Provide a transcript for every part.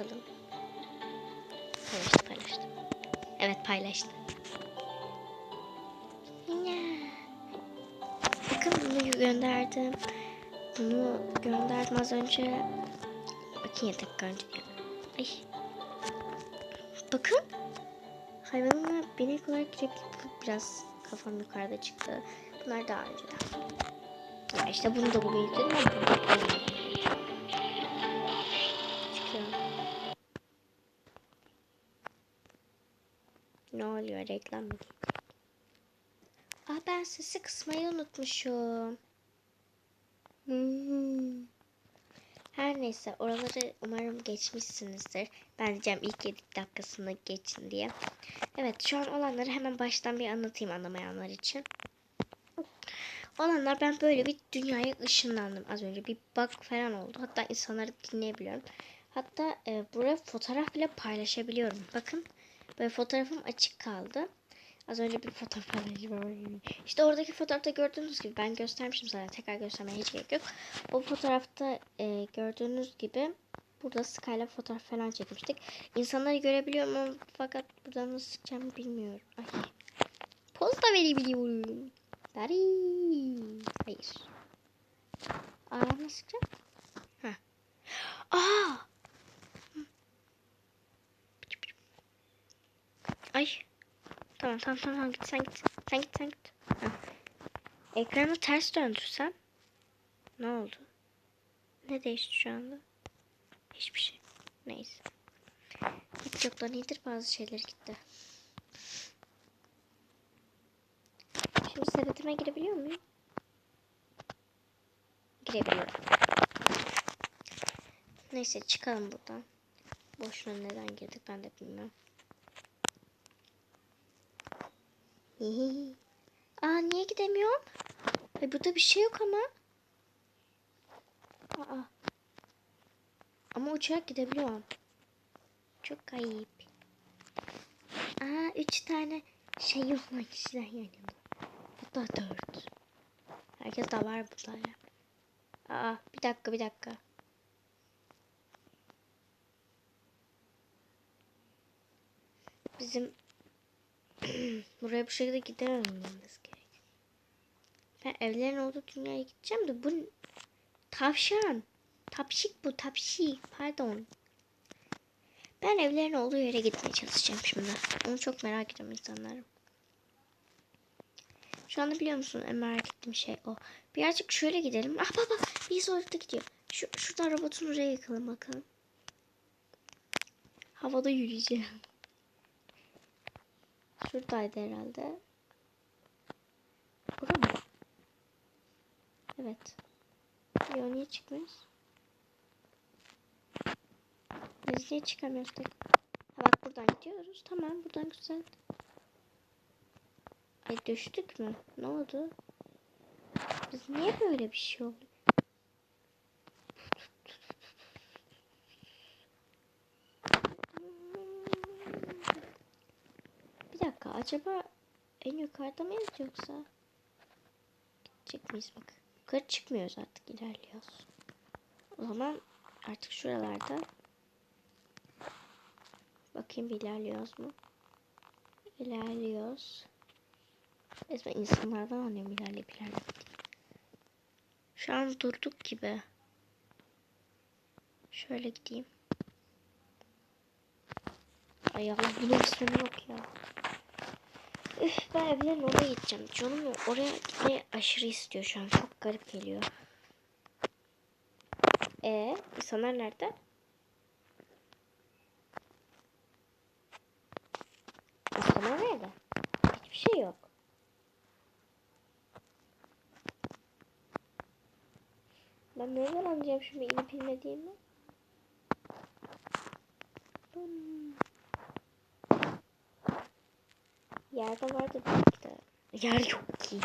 bakalım. Paylaştı paylaştı. Evet paylaştı. Bakın bunu gönderdim. Bunu gönderdim az önce. Bakın ya tekrar önce. Ay. Bakın. Hayvanımla binek olarak girebilip biraz kafam yukarıda çıktı. Bunlar daha önceden. Ya işte bunu da bugün yükledim Ne oluyor reklam mı? Aa ben sesi kısmayı unutmuşum. Hmm. Her neyse oraları umarım geçmişsinizdir. Ben diyeceğim ilk 7 dakikasını geçin diye. Evet şu an olanları hemen baştan bir anlatayım anlamayanlar için. Olanlar ben böyle bir dünyaya ışınlandım az önce. Bir bug falan oldu. Hatta insanları dinleyebiliyorum. Hatta e, buraya fotoğraf bile paylaşabiliyorum. Bakın böyle fotoğrafım açık kaldı. Az önce bir fotoğraf paylaştım. İşte oradaki fotoğrafta gördüğünüz gibi ben göstermiştim zaten. Tekrar göstermeye hiç gerek yok. O fotoğrafta e, gördüğünüz gibi burada Sky'la fotoğraf falan çekmiştik. İnsanları görebiliyorum ama fakat buradan nasıl çıkacağımı bilmiyorum. Ay. Poz da verebiliyorum. Dari. Hayır. Aa nasıl çıkacağım? Ha. Aa. Ay. Tamam tamam tamam git sen git. Sen git sen git. Ha. Ekranı ters döndürsem ne oldu? Ne değişti şu anda? Hiçbir şey. Neyse. Hiç yoktan iyidir bazı şeyler gitti. Şimdi sepetime girebiliyor muyum? Girebiliyorum. Neyse çıkalım buradan. Boşuna neden girdik ben de bilmiyorum. Aa niye gidemiyorum? Ay burada bir şey yok ama. Aa. Ama uçarak gidebiliyorum. Çok kayıp. Aa üç tane şey yok lan kişiler yan yana. Hatta dört. Herkes de var burada ya. Aa bir dakika bir dakika. Bizim buraya bu şekilde gidemememiz gerek. Ben evlerin olduğu dünyaya gideceğim de bu tavşan. Tapşik bu tapşik pardon. Ben evlerin olduğu yere gitmeye çalışacağım şimdi. Onu çok merak ediyorum insanlarım. Şu anda biliyor musun en merak ettiğim şey o. Birazcık şöyle gidelim. Ah bak birisi orada gidiyor. Şu, şuradan robotun oraya yakalım bakalım. Havada yürüyeceğim. Şuradaydı herhalde. Burada mı? Evet. Yo niye çıkmıyoruz? Biz niye çıkamıyoruz tek? Ha bak buradan gidiyoruz. Tamam buradan güzel. Ay düştük mü? Ne oldu? Biz niye böyle bir şey oldu? Bir dakika acaba en yukarıda mıyız yoksa? Gidecek miyiz bak. Yukarı çıkmıyoruz artık ilerliyoruz. O zaman artık şuralarda bakayım ilerliyoruz mu? İlerliyoruz. Resmen insanlardan anlıyorum ilerleyip ilerleyip. Şu an durduk gibi. Şöyle gideyim. Ay Allah benim ismim yok ya. Üf ben evlerin oraya gideceğim. Canım oraya gitmeyi aşırı istiyor şu an. Çok garip geliyor. E insanlar nerede? İnsanlar nerede? Hiçbir şey yok. Ben nereden anlayacağım şimdi inip inmediğimi? Hmm. Yerde vardı belki de. Yer yok ki.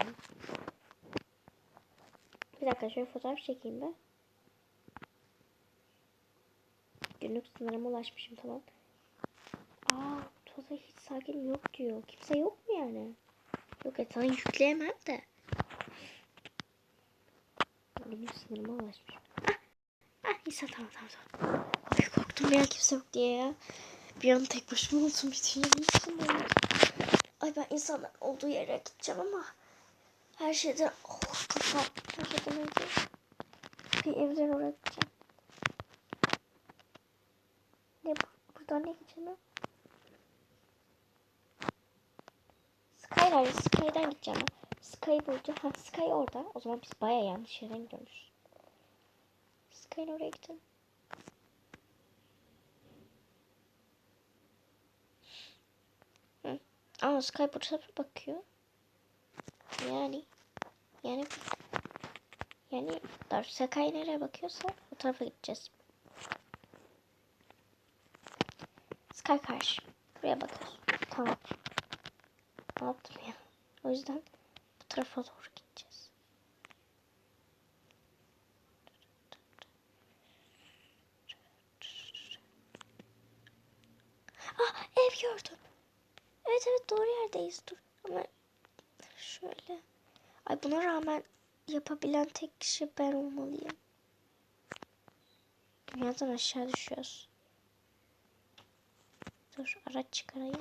Bir dakika şöyle fotoğraf çekeyim ben. Günlük sınırıma ulaşmışım tamam. Aa Toza hiç sakin yok diyor. Kimse yok mu yani? Yok et sana yükleyemem de. Günlük sınırıma ulaşmışım. Ah, Ah İsa tamam tamam tamam. Ay korktum ya kimse yok diye ya. Bir an tek başıma oldum bütün yerin içinde. Ay ben insanlar olduğu yere gideceğim ama her şeyden oh kafam her şeyden önce bir evden oraya gideceğim. Ne bu? Buradan ne gideceğim? Skyline, Sky'den gideceğim. Sky'ı bulacağım. Ha Sky orada. O zaman biz baya yanlış yerden gidiyoruz. Sky'ın oraya gidelim. Hı. Ama Sky bu tarafa bakıyor. Yani yani yani Sky nereye bakıyorsa o tarafa gideceğiz. Sky karşı. Buraya bakıyorsun. Tamam. Ne yaptım ya? O yüzden bu tarafa doğru gideceğiz. Ah ev gördüm. Evet evet doğru yerdeyiz. Dur ama şöyle. Ay buna rağmen yapabilen tek kişi ben olmalıyım. Dünyadan aşağı düşüyoruz. Dur araç çıkarayım.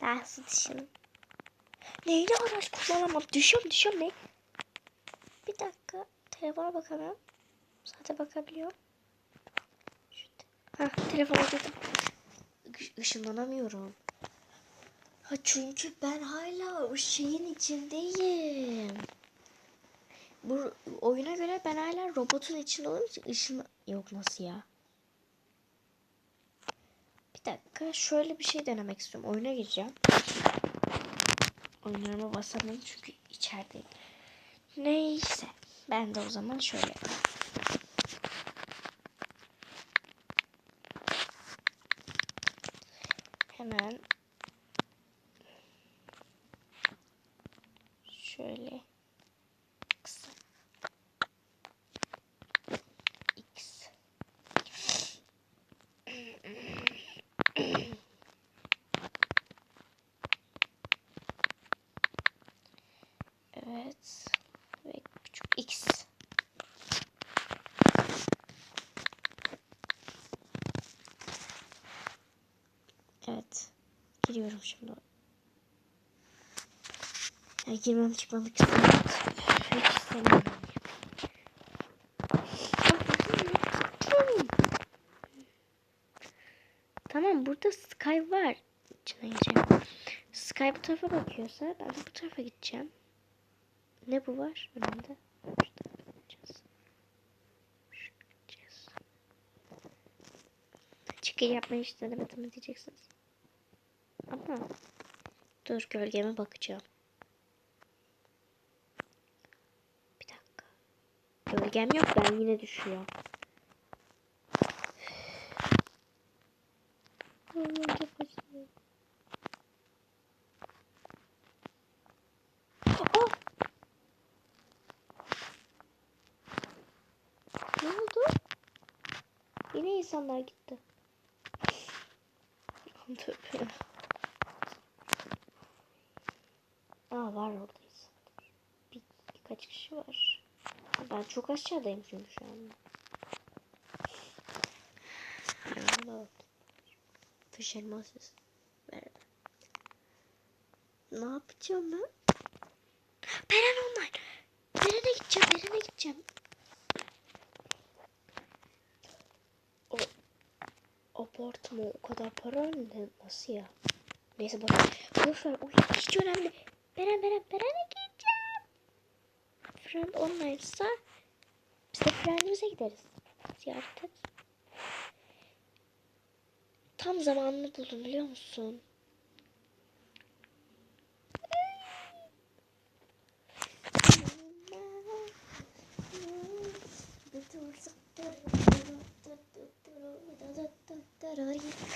Daha hızlı düşelim. Neyle araç kullanamam? Düşüyorum düşüyorum ne? Bir dakika. Telefona bakamıyorum. Saate bakabiliyorum. Ha telefona. Iş- Işınlanamıyorum. Ha çünkü ben hala o şeyin içindeyim. Bu oyuna göre ben hala robotun içinde olduğum için ışın yok nasıl ya? Bir dakika şöyle bir şey denemek istiyorum. Oyuna gireceğim. Oyunlarıma basamıyorum çünkü içerideyim. Neyse. Ben de o zaman şöyle yapayım. Hemen Evet giriyorum şimdi ya girmem çıkmamak istemiyorum. Hiç istemiyorum. Tamam burada Sky var. İçine gireceğim. Sky bu tarafa bakıyorsa ben de bu tarafa gideceğim. Ne bu var önümde? Şu tarafa gideceğiz. Şuraya gideceğiz. Çıkı yapmayı hiç denemedim diyeceksiniz. Ama dur gölgeme bakacağım. Bir dakika. Gölgem yok ben yine düşüyor. Allah'ım çok acıyor. Oh! Ne oldu? Yine insanlar gitti. Tövbe. Aa var orada insanlar. Bir, birkaç kişi var. Ben çok aşağıdayım çünkü şu. Allah. Dış elmasız. Merhaba. Ne yapacağım ben? Beren online. Beren'e gideceğim. Beren'e gideceğim. O apartma o kadar para ne? Nasıl ya? Neyse boş, boş ver. O hiç önemli. Beren Beren Beren'e gideceğim. Friend online'sa biz de friendimize gideriz. Ziyaret et. Tam zamanını buldum biliyor musun? already.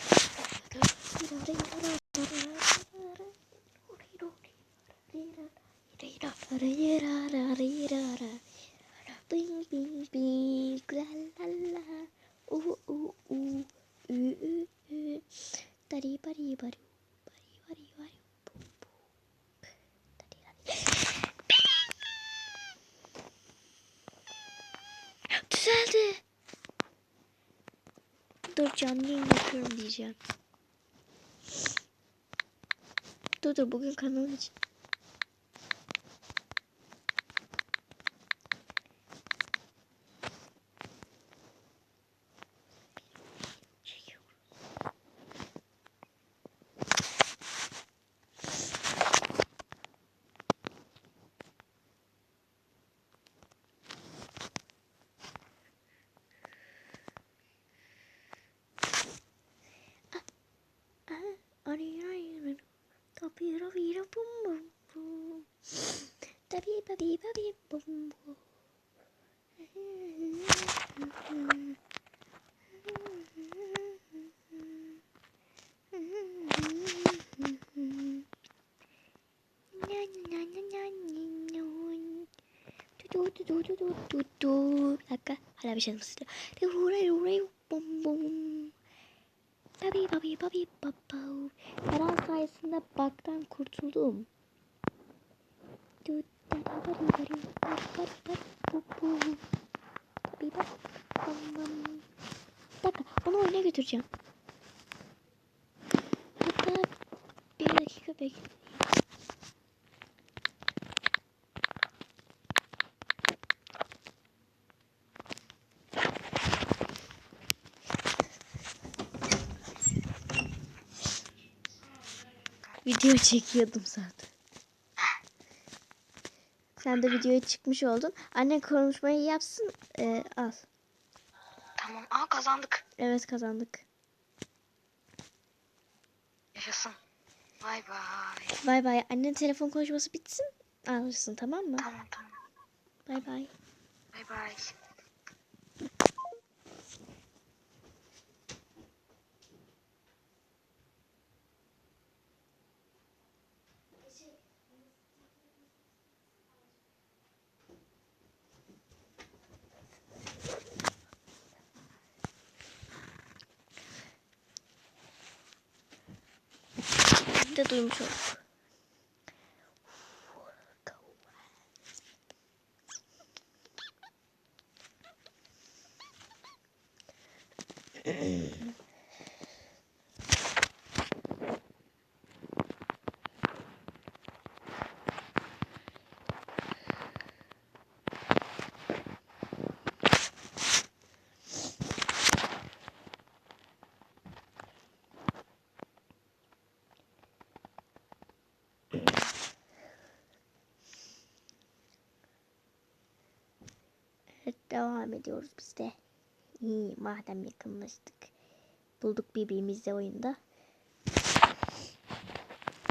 Canlı yayın yapıyorum diyeceğim. Dur dur bugün kanal için. Du du du du du du du. Bir dakika. Hala bir şey nasıl? Ruray ruray bum bum. Babi babi babi babau. Eren sayesinde baktan kurtuldum. Du da da bari bari bari bari bari bu bu. Babi bak bam bam. Bir dakika onu oyuna götüreceğim. Bir dakika bekle. Video çekiyordum zaten. Sen de videoya çıkmış oldun. Anne konuşmayı yapsın. Ee, al. Tamam. Aa kazandık. Evet kazandık. Yaşasın. Bay bay. Bay bay. Annen telefon konuşması bitsin. Alırsın tamam mı? Tamam tamam. Bay bay. Bay bay. De duymuş olduk. Evet devam ediyoruz biz de. İyi madem yakınlaştık. Bulduk birbirimizle oyunda.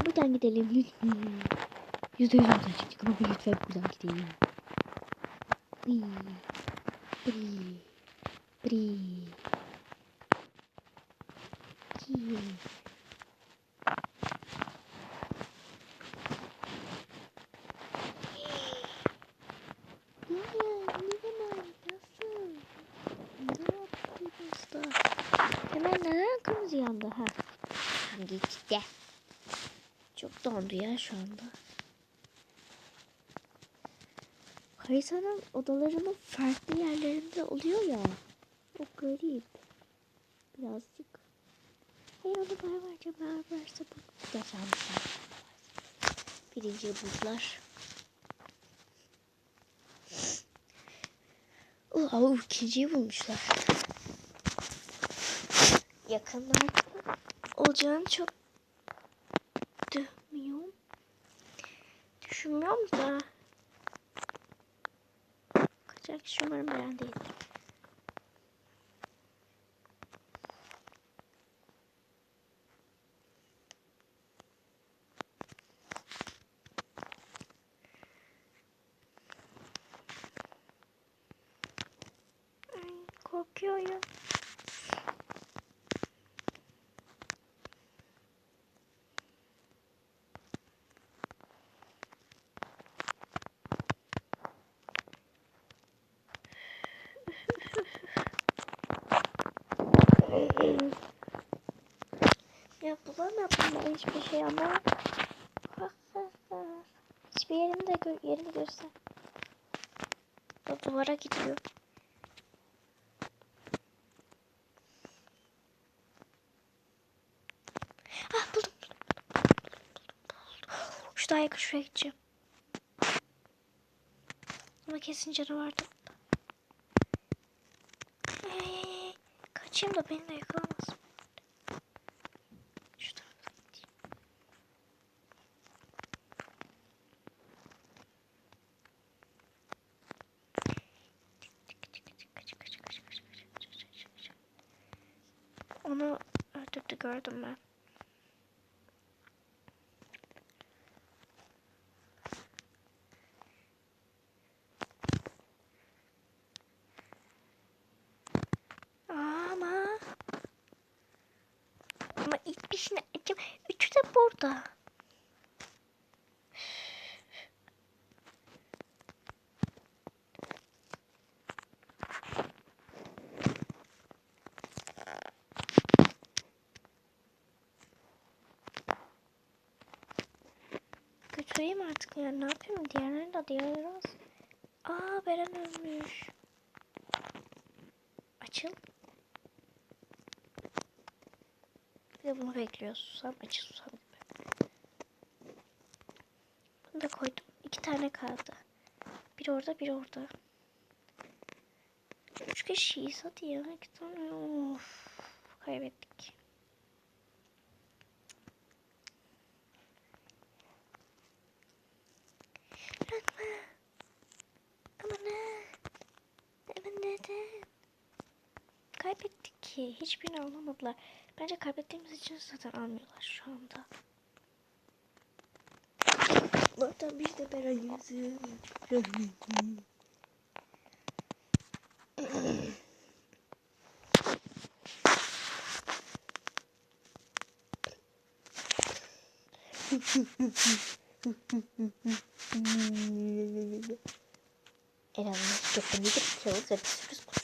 Buradan gidelim lütfen. Yüzde yüz buradan çıktık ama lütfen buradan gidelim. Bri. Bri. Bri. Ki. Ya, ne zaman? Nasıl? Ne yaptınız da? Hemen neden kırmızı yandı? Ha. Geçti. Çok dondu ya şu anda. Haritanın odalarının farklı yerlerinde oluyor ya. O garip. Birazcık. Hey onu beraberce beraberse bu da sanmışlar. Birinci buzlar. Oh, ikinciyi bulmuşlar. Yakınlarda olacağını çok düşünmüyorum. Düşünmüyorum da. Kaçak kişi umarım değildir. var mı yaptım hiçbir şey ama hiçbir yerini de gö yerini göster. O duvara gidiyor. Ah buldum. Şu daha yakın şuraya gideceğim. Ama kesin canı vardı. Ee, kaçayım da beni de yakalamasın. Gördüm ben. Ama ama hiçbirisini açım. Üçü de burada. Ya. Ne yapayım? Diğerlerini de diğerleri az. Aa Beren ölmüş. Açıl. Bir de bunu bekliyoruz. Susam. Açıl susam gibi. Bunu da koydum. İki tane kaldı. Bir orada bir orada. Üç kişiyiz hadi ya. İki tane. Of. Kaybettik. Bırakma. Ama ne? Ama neden? Kaybettik ki. Hiçbirini alamadılar. Bence kaybettiğimiz için zaten almıyorlar şu anda. Zaten biz de götünü de kağıt ve bir sürü kutusu aldık ya.